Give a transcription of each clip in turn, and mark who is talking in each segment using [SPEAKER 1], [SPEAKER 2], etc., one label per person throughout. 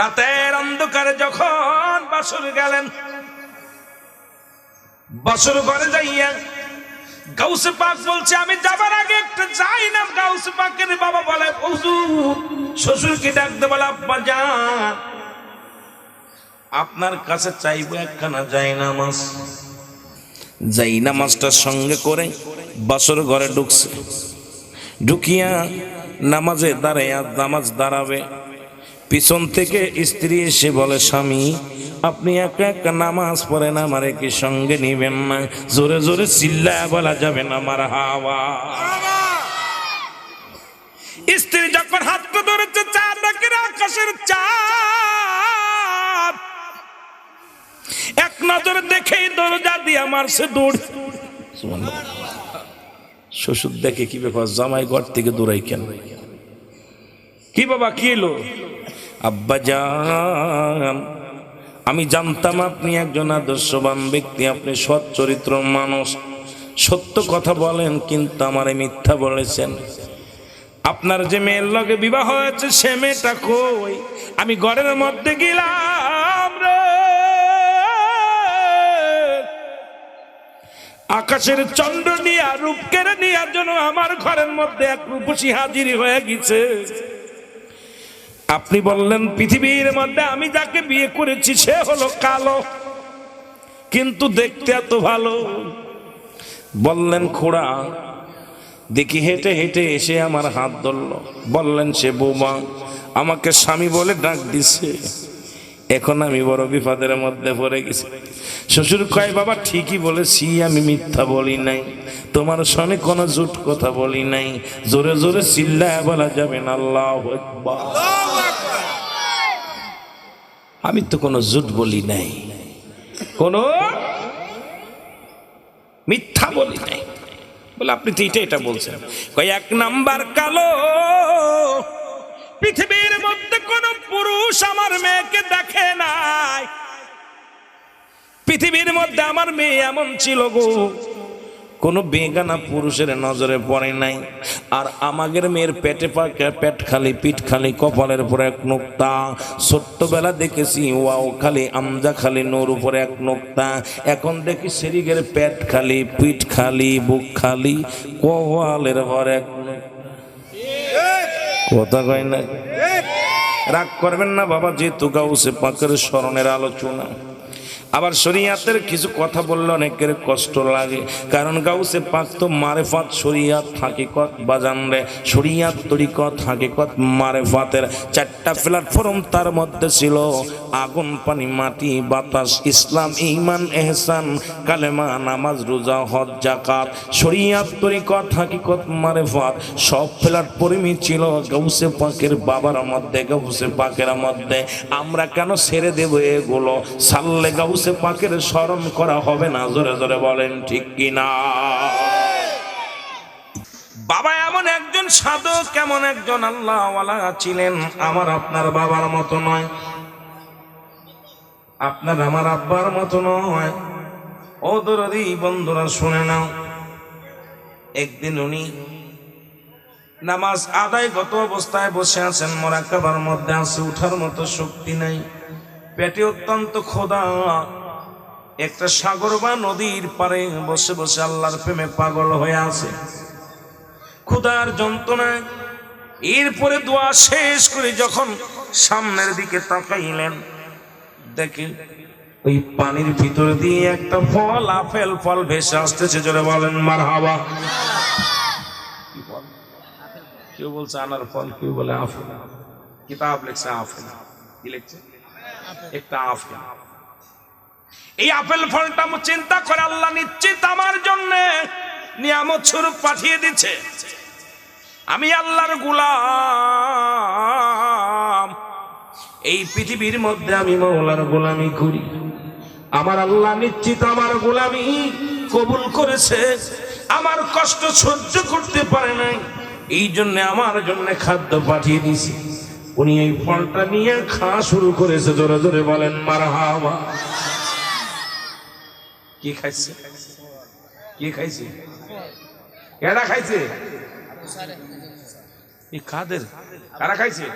[SPEAKER 1] রাতের অন্ধকারে যখন বাসুর গেলেন, বাসুর ঘরে যাইয়া গাউসে পাক বলছে, আমি যাবার আগে একটা যাই না। গাউসে পাকের বাবা বলে, হুজুর, শ্বশুরকে ডাকতে বলে, আব্বা যান। আপনার কাছে চাইব একখানা যাই নামাজ যাই নামাজটার সঙ্গে করে বাসর ঘরে ঢুকছে। ঢুকিয়া নামাজে দাঁড়াইয়া, নামাজ দাঁড়াবে। পিছন থেকে স্ত্রী এসে বলে, স্বামী, আপনি একা একা নামাজ পড়েন, আমার কি সঙ্গে নিবেন না? জোরে জোরে চিল্লায় বলা যাবে না আমার হাওয়া। স্ত্রী যখন হাত ধরেছে চাঁদ নাকের আকাশের চাঁদ। এক নজর দেখেই দরজা দিয়ে মারছে দৌড় শ্বশুর দেখে কি ব্যাপার, জামাই ঘর থেকে দৌড়াই কেন? কি বাবা, কি এলো? আব্বা যান আমি জানতাম আপনি একজন আদর্শবান ব্যক্তি, আপনি সৎ চরিত্র মানুষ। সত্য কথা বলেন, কিন্তু আমারে মিথ্যা বলেছেন। আপনার যে মেয়ের লগে বিবাহ হয়েছে, সে মেয়েটা কই? আমি ঘরের মধ্যে গেলাম আকাশের চন্দ্র নিয়া রূপ কেড়ে নেওয়ার জন্য আমার ঘরের মধ্যে এক রূপসী হাজির হয়ে গেছে। আপনি বললেন, পৃথিবীর মধ্যে আমি যাকে বিয়ে করেছি, সে হলো কালো। কিন্তু দেখতে এত ভালো। বললেন, খোড়া, দেখি হেঁটে হেঁটে এসে আমার হাত ধরল। বললেন, সে বৌমা, আমাকে স্বামী বলে ডাক দিছে। এখন আমি বড় বিপদের মধ্যে পড়ে গেছি। শ্বশুর কয় বাবা ঠিকই বলেছি আমি মিথ্যা বলি নাই। তোমার সনে কোনো জুট কথা বলি নাই। জোরে জোরে চিল্লায় বলা যাবে না আল্লাহ আমি তো কোনো জুট বলি নাই। কোনো মিথ্যা বলি নাই। বলে আপনি তো এটা এটা বলছেন। কয় এক নাম্বার কালো পৃথিবীর মধ্যে পুরুষ আমার মেয়েকে দেখে নাই। পৃথিবীর মধ্যে আমার মেয়ে এমন ছিল গো কোন বেগানা পুরুষের নজরে পড়ে নাই। আর আমাদের মেয়ের পেটে পাকে পেট খালি পিঠ খালি কপালের উপরে এক নোক্তা। ছোট্টবেলা দেখেছি ওয়াও খালি আমজা খালি নোর উপরে এক নোক্তা। এখন দেখি সেরিগের পেট খালি পিঠ খালি বুক খালি কোয়ালের উপর এক। কথা কয় না? রাগ করবেন না বাবা যেহেতু গাউসে পাকের স্মরণের আলোচনা। আবার শরিয়াতের কিছু কথা বললে অনেকের কষ্ট লাগে। কারণ গাউসে পাক তো মারেফাত শরিয়াত হাকিকত বাজান রে। শরিয়াত তরিকত হাকিকত মারেফাতের চারটা প্ল্যাটফর্ম তার মধ্যে ছিল। আগুন, পানি, মাটি, বাতাস, ইসলাম ইমান এহসান, কালেমা, নামাজ, রোজা, হজ জাকাত শরিয়াত তরিকত হাকিকত মারেফাত সব প্ল্যাটফর্মই ছিল গাউসে পাকের বাবার মধ্যে, গাউসে পাকের মধ্যে। আমরা কেন ছেড়ে দেবো এগুলো? সাল্লে গাউসে পাকের স্মরণ করা হবে না। জোরে জোরে বলেন, ঠিক কিনা? বাবা, এমন একজন সাধক কেমন একজন আল্লাহওয়ালা ছিলেন। আমার আপনার বাবার মতো নয়। আপনার আমার আব্বার মতো নয়। ও দরদি, বন্ধুরা, শুনে নাও। একদিন উনি নামাজ আদায় গত অবস্থায় বসে আছেন। মোরাকাবার মধ্যে আছে, উঠার মতো শক্তি নাই। পেটে অত্যন্ত খোদা একটা সাগর বা নদীর পারে বসে বসে আল্লাহর প্রেমে পাগল হয়ে আছে। ক্ষুধার যন্ত্রণায় এরপরে দোয়া শেষ করে যখন সামনের দিকে তাকাইলেন, দেখে ওই পানির ভিতর দিয়ে একটা ফল, আপেল ফল ভেসে আসতেছে, জোরে বলেন মার হাওয়া কেউ বলছে আনার ফল, কেউ বলে আফেল কিতাব লিখছে আফেল কি লিখছে? একটা আফেল এই আপেল ফলটা চিন্তা করে আল্লাহ নিশ্চিত আমার জন্য নিয়ামত স্বরূপ পাঠিয়ে দিচ্ছে আমি আল্লাহর গুলাম। এই পৃথিবীর মধ্যে আমি মৌলার গোলামি করি। আমার আল্লাহ নিশ্চিত আমার গোলামি কবুল করেছে। আমার কষ্ট সহ্য করতে পারে নাই। এই জন্য, আমার জন্য খাদ্য পাঠিয়ে দিয়েছে। উনি এই ফলটা নিয়ে খাওয়া শুরু করেছে, জোরে জোরে বলেন মার হাওয়া কি খাইছে? কি খাইছে? কেডা খাইছে? কাদের? কারা খাইছে?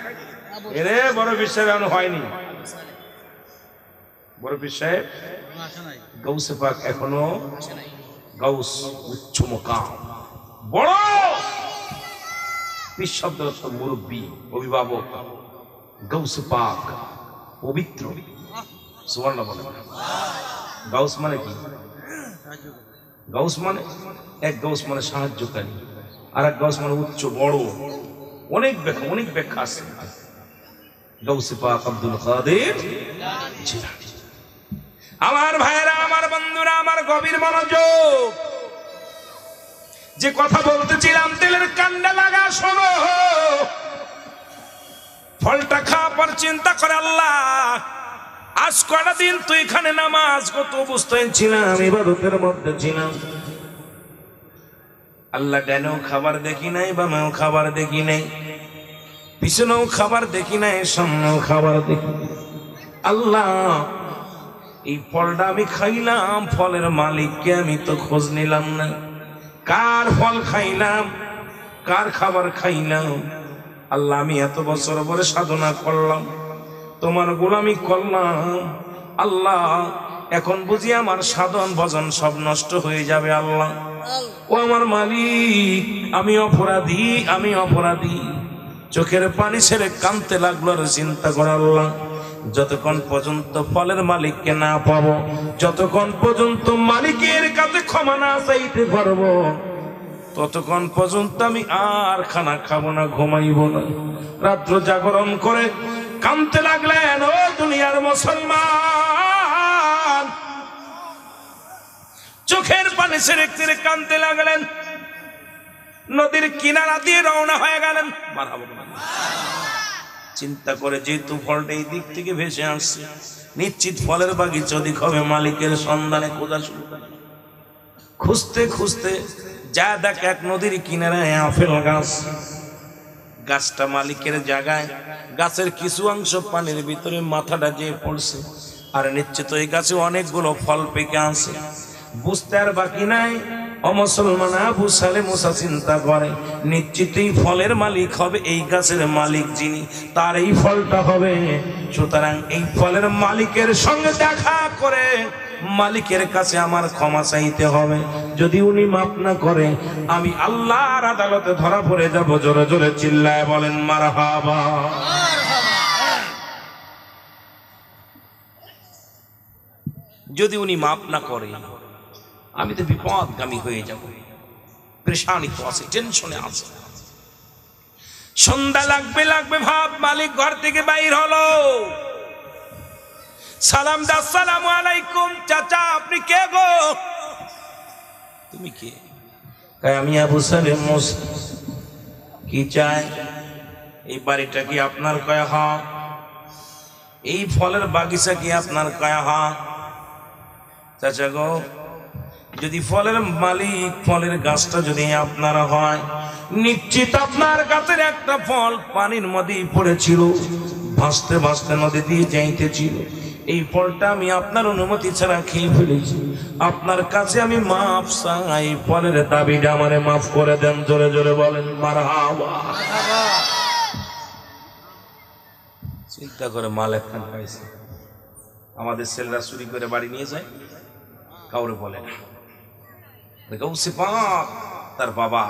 [SPEAKER 1] এরে, বড় বিশ্বাস এখনও হয়নি। বড় বিশ্বাস গৌসে পাক এখনও গৌস উচ্চ মোকাম। বড়! মুরব্বী, অভিভাবক গৌসে পাক, পবিত্র। সুবর্ণ বলে গাউস মানে কি? গাউস মানে এক গাউস মানে সাহায্যকারী আর এক গাউস মানে উচ্চ, বড়। অনেক ব্যাখ্যা অনেক ব্যাখ্যা আছে। গাউসে পাক আব্দুল কাদের আমার ভাইরা আমার বন্ধুরা, আমার গভীর মনোযোগ। যে কথা বলতেছিলাম, তেলের কান্ডা লাগা, শোনো। ফলটা খাওয়ার পর চিন্তা করে, আল্লাহ, আজ কটা দিন তুই এখানে নামাজ? কত অবস্থায় ছিলাম, ইবাদতের মধ্যে ছিলাম। আল্লাহ ডানেও খাবার দেখি নাই, বামেও খাবার দেখি নাই, পিছনেও খাবার দেখি নাই, সামনেও খাবার দেখি আল্লাহ, এই ফলটা আমি খাইলাম, ফলের মালিককে আমি তো খোঁজ নিলাম না। কার ফল খাইলাম, কার খাবার খাইলাম? আল্লাহ, আমি এত বছর পরে সাধনা করলাম। তোমার গোলামি করলাম। আল্লাহ, এখন বুঝি আমার সাধন ভজন সব নষ্ট হয়ে যাবে আল্লাহ। ও আমার মালিক, আমি অপরাধী আমি অপরাধী। চোখের পানি ছেড়ে কানতে লাগল আর চিন্তা করে আল্লাহ। যতক্ষণ পর্যন্ত ফলের মালিককে না পাবো, যতক্ষণ পর্যন্ত মালিকের কাছে ক্ষমা না চাইতে পারব ততক্ষণ পর্যন্ত আমি আর খানা খাব না, ঘুমাইব না। রাত্র জাগরণ করে কানতে লাগলেন, ও দুনিয়ার মুসলমান! চোখের পানি ছেড়ে ছেড়ে কানতে লাগলেন। নদীর কিনারা দিয়ে রওনা হয়ে গেলেন। চিন্তা করে যেহেতু ফলটা এই দিক থেকে ভেসে আসছে, নিশ্চিত ফলের বাগিচা ওদিক হবে, মালিকের সন্ধানে খোঁজা শুরু খুঁজতে খুঁজতে যা দেখ এক নদীর কিনারায় আপেল গাছ। গাছটা মালিকের জায়গায়। গাছের কিছু অংশ পানির ভিতরে মাথাটা যেয়ে পড়ছে। আর নিশ্চিত এই গাছে অনেকগুলো ফল পেকে আছে বুঝতে আর বাকি নাই। অমুসলমান আবু সালে মুসা চিন্তা করে, নিশ্চিত এই ফলের মালিক হবে এই গাছের মালিক যিনি, তার এই ফলটা হবে। সুতরাং এই ফলের মালিকের সঙ্গে দেখা করে মালিকের কাছে আমার ক্ষমা চাইতে হবে। যদি উনি মাফ না করে, আমি আল্লাহর আদালতে ধরা পড়ে যাব, জোরে জোরে চিল্লায় বলেন, মারহাবা। যদি উনি মাফ না করে আমি তো বিপদগামী হয়ে যাব। পরেশানিত আছে, টেনশনে আছে। সন্ধ্যা লাগবে লাগবে ভাব, মালিক ঘর থেকে বাইর হলো। সালাম দা সালাম আলাইকুম, চাচা, আপনি কে গো? তুমি কে? আমি আবু সালেম কি চাই? এই বাড়িটা কি আপনার কয়া হ এই ফলের বাগিচা কি আপনার কয়া হ চাচা গো যদি ফলের মালিক, ফলের গাছটা যদি আপনার হয়, নিশ্চিত আপনার গাছের একটা ফল পানির মধ্যে পড়েছিল, ভাসতে ভাসতে নদী দিয়ে যাইতেছিল। এই ফলটা আমি আপনার অনুমতি ছাড়া খেয়ে ফেলেছি। আপনার কাছে আমি মাফ চাই, ফলের দাবিটা আমারে মাফ করে দেন, জোরে জোরে বলেন মার চিন্তা করে মাল একখান পাইছে আমাদের ছেলেরা চুরি করে বাড়ি নিয়ে যায়, কাউরে বলে না। গৌসে পাক তার বাবা,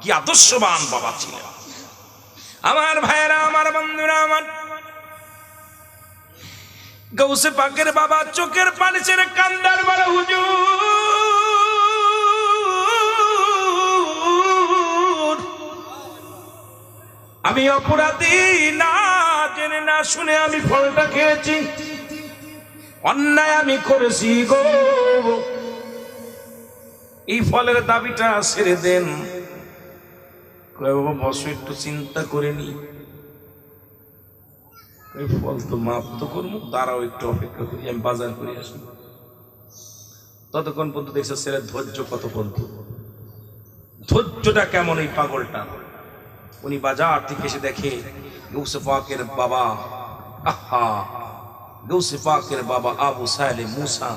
[SPEAKER 1] কি আদর্শবান বাবা ছিলেন আমার ভাইয়েরা, আমার বন্ধুরা, আমার গৌসে পাকের বাবা চোখের পানি ছেড়ে কান্দার বড় হুজুর। আমি অপরাধী, না জেনে, না শুনে আমি ফলটা খেয়েছি। অন্যায় আমি করেছি গো। এই ফলের দাবিটা ছেড়ে দেন। বসো একটু চিন্তা করে নি। এই ফল তো মাপ তো করব, দাঁড়াও একটু অপেক্ষা করি, আমি বাজার করে আসি। ততক্ষণ পর্যন্ত দেখছে ছেলের ধৈর্য কত পর্যন্ত ধৈর্যটা কেমন এই পাগলটা? উনি বাজার থেকে এসে দেখে গৌসে পাকের বাবা, আহা গৌসে পাকের বাবা আবু সাহেলে মুসা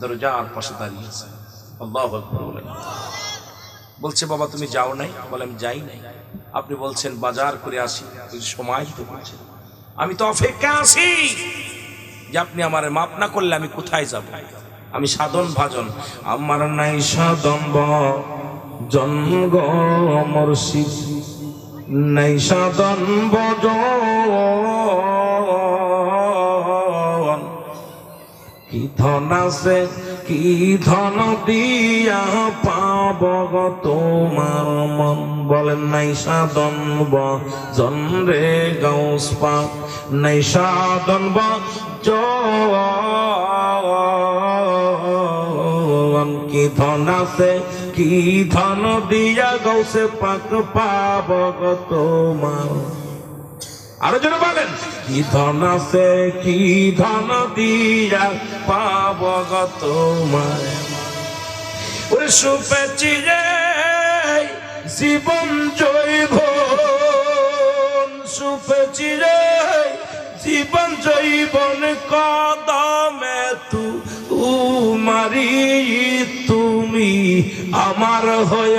[SPEAKER 1] দরজার পাশে দাঁড়িয়েছে। আল্লাহ বলেন বলছে, বাবা, তুমি যাও নাই? বলে, আমি যাই নাই। আপনি বলছেন, বাজার করে আসি। সময় তো আমি তো অপেক্ষা আছি যে আপনি আমার মাপ না করলে আমি কোথায় যাব। আমি সাধন ভাজন। আমার নাই সাধন জন্ম নাই ভজন কি ধন আছে কি ধন দিয়া পাব তোমার মন? বলেন, নাই সাধন বজন রে গাউস পাক নাই সাধন বজন কি ধন আছে, কি ধন দিয়া গৌসে পাক পাব তোমার আরও জোরে বলেন। কি ধন আছে, কি ধন দিয়া পাব তোমার ওরে সুপেছি রে জীবন জৈব সুপেছি রে জীবন জৈবন কদমে তু মারি তুমি আমার হয়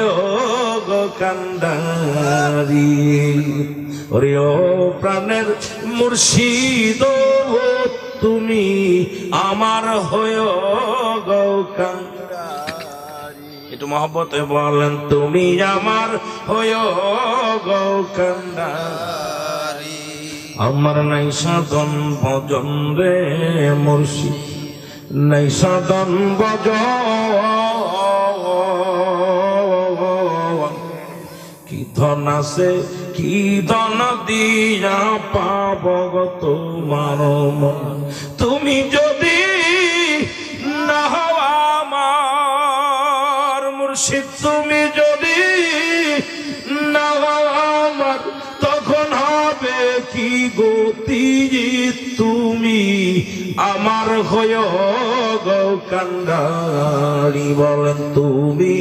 [SPEAKER 1] কান্দারি ওরে ও প্রাণের মুর্শিদ তুমি আমার হয় গো কান্দারি একটু মহব্বতে বলেন, তুমি আমার হয় গো কান্দারি আমার নাই সাধন ভজন রে মুর্শিদ নাই সাধন ভজন ধন আছে? কি ধন দিয়া পাব তোমার মন? তুমি যদি না হও আমার মুর্শিদ, তুমি যদি না আমার, তখন হবে কি গতি তুমি? আমার হয়ে গো কান্ডারি বলেন, তুমি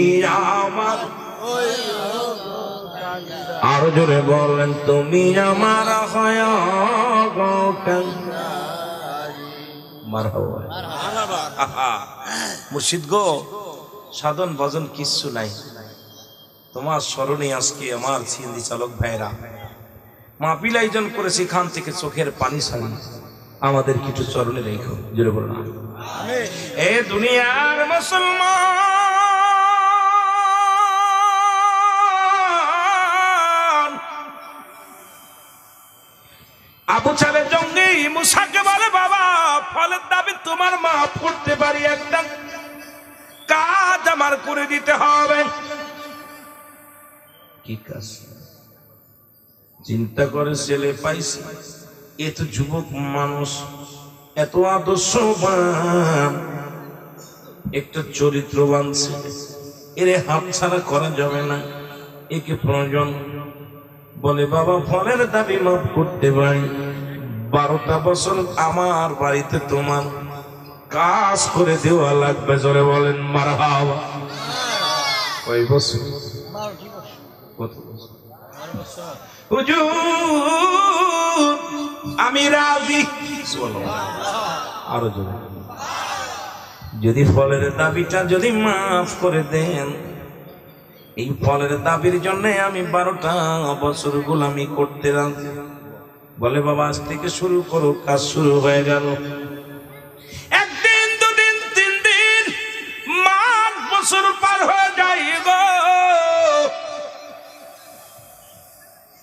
[SPEAKER 1] আমার আর জোরে বলেন তুমি আমার হয় মুর্শিদ গো সাধন ভজন কিচ্ছু নাই। তোমার স্মরণে আজকে আমার সিন্ধি চালক ভাইরা মাহফিল আয়োজন করে সেখান থেকে চোখের পানি সারি আমাদের কিছু চরণে রেখো। জোরে বলো না। এ দুনিয়ার মুসলমান আবু চালের জঙ্গি, মুসাকে বলে, বাবা, ফলের দাবি তোমার মাফ করতে পারি একটা কাজ আমার করে দিতে হবে। কি কাজ? চিন্তা করে ছেলে পাইছি। এ তো যুবক মানুষ, এত আদর্শবান। একটা চরিত্রবান ছেলে। এর হাত ছাড়া করা যাবে না। একে প্রয়োজন বলে, বাবা, ফলের দাবি মাফ করতে পারি। বারোটা বছর আমার বাড়িতে তোমার কাজ করে দেওয়া লাগবে। জোরে বলেন মার হাওয়া কয় বছর? আমি রাজি। আরও যদি ফলের দাবিটা যদি মাফ করে দেন এই ফলের দাবির জন্য আমি বারোটা বছর গোলামি করতে রাজি। বলে, বাবা, আজ থেকে শুরু করো, কাজ শুরু হয়ে গেল। একদিন তিন দিন বছর পার হয়ে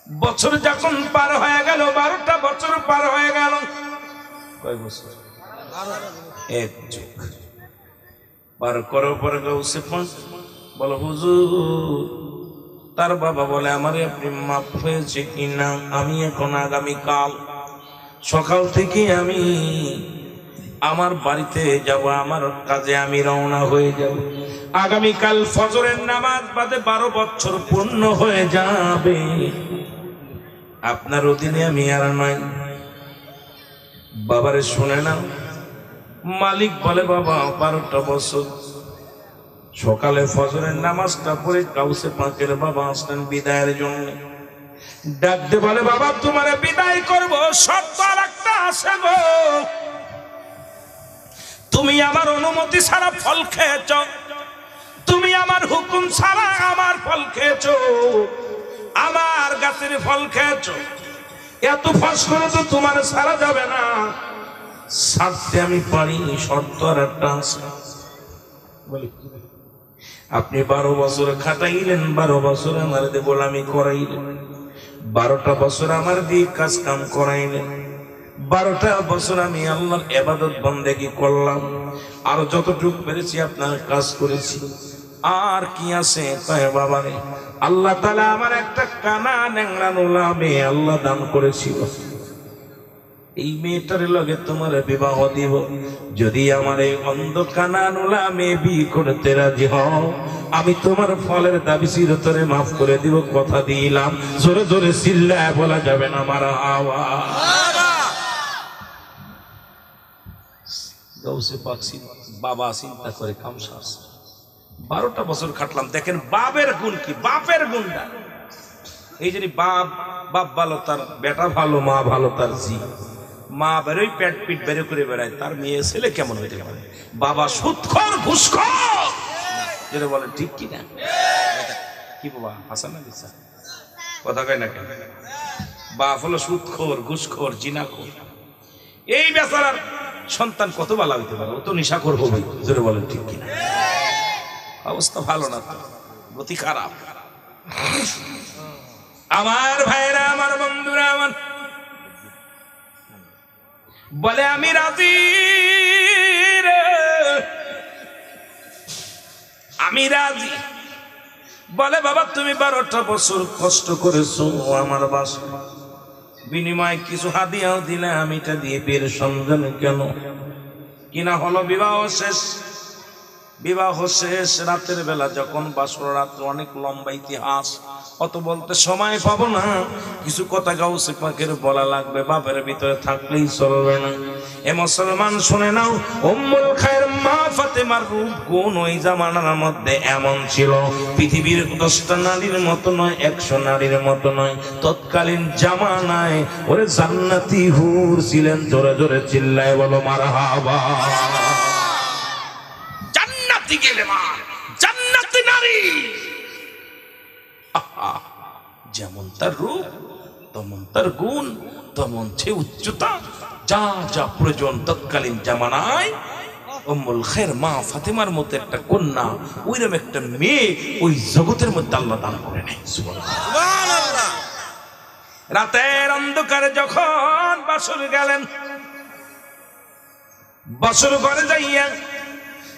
[SPEAKER 1] বছর যখন পার হয়ে গেল, বারোটা বছর পার হয়ে গেল। কয় বছর? এক যুগ। পার করো পরে গৌসে পাঁচ বলো, হুজুর, তার বাবা বলে, আমারে আপনি মাফ হয়েছে কিনা? আমি এখন আগামী কাল সকাল থেকে আমি আমার বাড়িতে যাব, আমার কাজে আমি রওনা হয়ে যাব। আগামীকাল ফজরের নামাজ বাদে বারো বছর পূর্ণ হয়ে যাবে। আপনার অধীনে আমি আর নয়। বাবারে শুনে না মালিক বলে, বাবা, বারোটা বছর সকালে ফজরের নামাজটা পড়ে কাউসে পাঁচের বাবা আসলেন বিদায়ের জন্য। ডাকতে বলে, বাবা, তোমার বিদায় করব, শর্ত আর একটা আছে গো। তুমি আমার অনুমতি ছাড়া ফল খেয়েছ। তুমি আমার হুকুম ছাড়া আমার ফল খেয়েছ। আমার গাছের ফল খেয়েছ। এত ফাঁস করে তো তোমার সারা যাবে না। সারতে আমি পারি, শর্ত আর একটা আছে। বলি আপনি বারো বছর খাটাইলেন, বারো বছর আমার দিয়ে গোলামি করাইলেন। বারোটা বছর আমার দিয়ে কাজ কাম করাইলেন। বারোটা বছর আমি আল্লাহর এবাদত বন্দেগি করলাম। আর যতটুকু পেরেছি আপনার কাজ করেছি। আর কি আছে কয় বাবারে, আল্লাহ তালা আমার একটা কানা ন্যাংরানো লাভে আল্লাহ দান করেছিল। এই মেয়েটার লগে তোমার বিবাহ দিব। যদি আমার এই অন্ধ কানা নোলা মেয়ে বি করতে রাজি হও, আমি তোমার ফলের দাবি চিরতরে মাফ করে দিব, কথা দিলাম। জোরে জোরে চিল্লায় বলা যাবে না আমার হাওয়া। বাবা চিন্তা করে কামসাস বারোটা বছর খাটলাম দেখেন বাপের গুণ কি, বাপের গুণটা। এই বাপ বাপ ভালো, তার বেটা ভালো, মা ভালো, তার মা বেরোই প্যাট পিট বেরো করে বেড়ায়। তার মেয়ে ছেলে কেমন হইতে পারে? বাবা, সুৎখর ঘুষখর বলে, ঠিক কি না? কি বাবা, হাসান না দিসা কথা কয় না কেন? বাপ হলো সুৎখর ঘুষখোর জিনাখোর। এই বেচারার সন্তান কত বালা হইতে পারে? ও তো নিশাখোর হবে জোরে বলেন ঠিক কিনা অবস্থা ভালো না তো, গতি খারাপ। আমার ভাইরা আমার বন্ধুরা, আমার বলে, আমি রাজি আমি রাজি। বলে, বাবা, তুমি বারোটা বছর কষ্ট করেছ আমার বাস বিনিময়ে কিছু হাদিয়াও দিলে, আমি এটা দিয়ে বের সন্ধান কেন? কিনা হলো বিবাহ শেষ? বিবাহ শেষ রাতের বেলা যখন বাসর রাত্র অনেক লম্বা ইতিহাস, অত বলতে সময় পাবো না। কিছু কথা গাউসে পাখের বলা লাগবে, বাপের ভিতরে থাকলেই চলবে না। এ মুসলমান শুনে নাও, উম্মুল খায়ের মা ফাতেমার রূপ গুণ ওই জামানার মধ্যে এমন ছিল। পৃথিবীর দশটা নারীর মতো নয়, একশো নারীর মতো নয়। তৎকালীন জামানায় ওরে জান্নাতি হুর ছিলেন, জোরে জোরে চিল্লায় বলো মারা হাবা জান্নাতি গেলে মা জান্নাতি নারী। যেমন তার রূপ তেমন তার গুণ তেমন সে উচ্চতা। যা যা প্রয়োজন তৎকালীন জামানায়। উম্মুল খের মা ফাতেমার মতো একটা কন্যা ওইরকম একটা মেয়ে ওই জগতের মধ্যে আল্লাহ দান করে নেয়। রাতের অন্ধকারে যখন বাসর গেলেন বছর ঘরে যাইয়া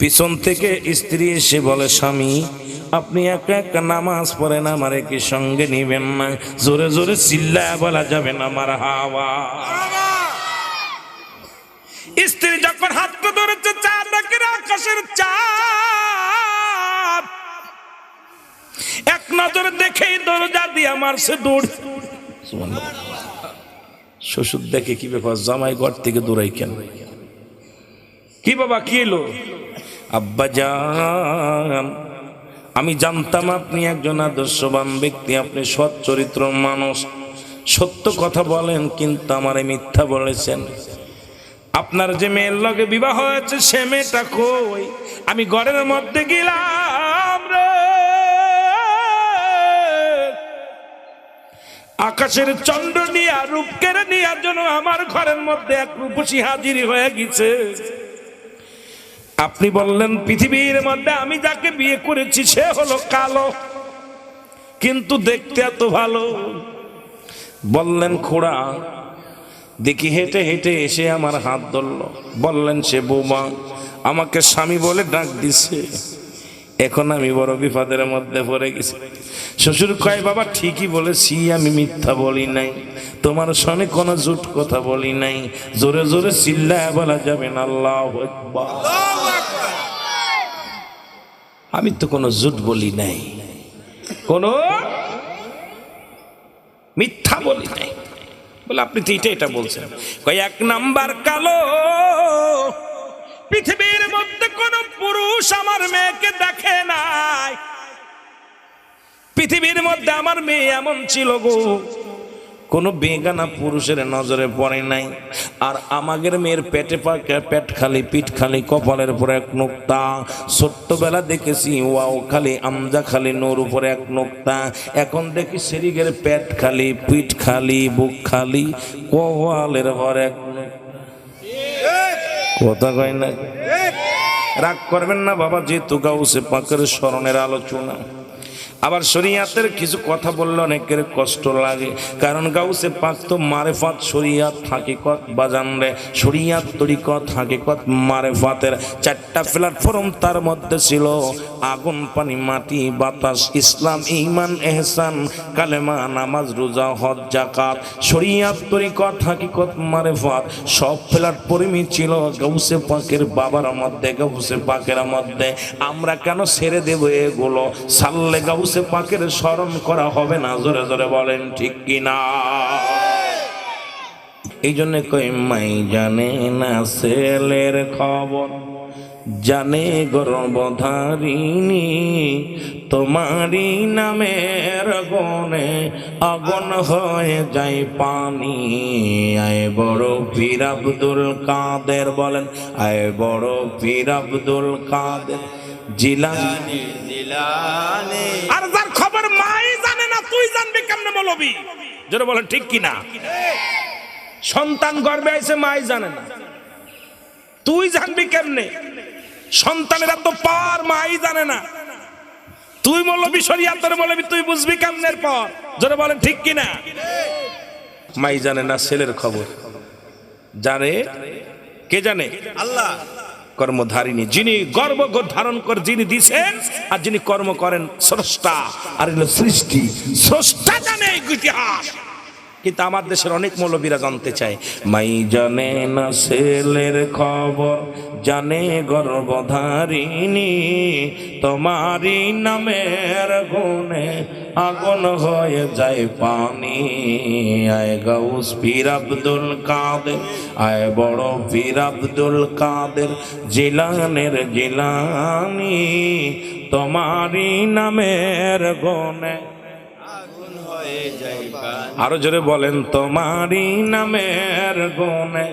[SPEAKER 1] পিছন থেকে স্ত্রী এসে বলে, স্বামী, আপনি একা একা নামাজ পড়েন, আমার কি সঙ্গে নিবেন না? জোরে জোরে চিল্লায় বলা যাবে না আমার হাওয়া। স্ত্রী যখন হাতটা ধরেছে চাঁদ আকাশের চাঁদ, এক নজরে দেখেই দরজা দিয়ে আমার সে দৌড় শ্বশুর দেখে কি ব্যাপার? জামাই ঘর থেকে দৌড়াই কেন? কি বাবা, কি এলো আব্বা যান আমি জানতাম আপনি একজন আদর্শবান ব্যক্তি, আপনি সৎ চরিত্র মানুষ। সত্য কথা বলেন, কিন্তু আমারে মিথ্যা বলেছেন। আপনার যে মেয়ের লগে বিবাহ হয়েছে, সে মেয়েটা কই? আমি ঘরের মধ্যে গেলাম আকাশের চন্দ্র নিয়া রূপ কেড়ে নেওয়ার জন্য আমার ঘরের মধ্যে এক রূপসী হাজির হয়ে গেছে। আপনি বললেন, পৃথিবীর মধ্যে আমি যাকে বিয়ে করেছি, সে হলো কালো। কিন্তু দেখতে এত ভালো। বললেন, খোড়া, দেখি হেঁটে হেঁটে এসে আমার হাত ধরল। বললেন, সে বৌমা, আমাকে স্বামী বলে ডাক দিছে। এখন আমি বড় বিপদের মধ্যে পড়ে গেছি। শ্বশুর কয়, বাবা, ঠিকই বলেছি, আমি মিথ্যা বলি নাই। তোমার সনে কোনো জুট কথা বলি নাই। জোরে জোরে চিল্লায় বলা যাবে না, আল্লাহ আমি তো কোনো জুট বলি নাই। কোনো মিথ্যা বলি নাই। বলে, আপনি তো এটা এটা বলছেন। কয়, এক নাম্বার কালো পৃথিবীর মধ্যে পুরুষ আমার মেয়েকে দেখে নাই। পৃথিবীর মধ্যে আমার মেয়ে এমন ছিল গো কোনো বেগানা পুরুষের নজরে পড়ে নাই। আর আমাদের মেয়ের পেটে পেট খালি পিঠ খালি কপালের উপরে এক নোক্তা। ছোট্টবেলা দেখেছি ওয়াও খালি আমজা খালি নোর উপরে এক নোক্তা। এখন দেখি শরীরের পেট খালি পিঠ খালি বুক খালি কপালের উপরে এক কথা কয় না? রাগ করবেন না বাবা যেহেতু গাউসে পাকের স্মরণের আলোচনা। আবার শরিয়াতের কিছু কথা বললে অনেকের কষ্ট লাগে। কারণ গাউসে পাক তো মারেফাত শরিয়াত হাকিকত বাজান রে। শরিয়াত তরিকত হাকিকত মারেফাতের চারটা প্ল্যাটফর্ম তার মধ্যে ছিল। আগুন, পানি, মাটি, বাতাস, ইসলাম ইমান এহসান, কালেমা, নামাজ, রোজা, হজ জাকাত শরিয়াত তরিকত হাকিকত মারেফাত সব প্ল্যাটফর্মই ছিল গাউসে পাকের বাবার মধ্যে, গাউসে পাকের মধ্যে। আমরা কেন ছেড়ে দেব এগুলো? সাল্লে গাউসে পাকের স্মরণ করা হবে না। জোরে জোরে বলেন, ঠিক কি না এই জন্য কই, মাই জানে না ছেলের খবর। জানে গর্বধারিণী তোমারই নামের গনে আগুন হয়ে যায় পানি। আয় বড় পীর আব্দুল কাদের, বলেন, আয় বড় পীর আব্দুল কাদের। জিলানি। আর যার খবর মাই জানে না তুই জানবি কেমনে মৌলবি? যেটা বলেন ঠিক কিনা? সন্তান গর্বে আইছে মাই জানে না। তুই জানবি কেমনে? সন্তানেরা তো পার মাই জানে না। তুই মৌলবি শরিয়াতের মৌলবি তুই বুঝবি কেমনের পর? যেটা বলেন ঠিক কিনা? মাই জানে না ছেলের খবর। জানে? কে জানে?
[SPEAKER 2] আল্লাহ।
[SPEAKER 1] কর্মধারিণী, যিনি গর্ব ধারণ করে, যিনি দিছেন, আর যিনি কর্ম করেন স্রষ্টা। আর সৃষ্টি। স্রষ্টা জানে ইতিহাস। কিন্তু আমার দেশের অনেক মৌলবীরা জানতে চায়, মাই জানে না ছেলের খবর, জানে গর্ভধারিণী, তোমারই নামের গুণে আগুন হয়ে যায় পানি। আয় গাউস পীর আব্দুল কাদের, আয় বড় পীর আব্দুল কাদের, জিলানের জিলানি, তোমারই নামের গুণে আরও জোরে বলেন তোমারই নামের গুণে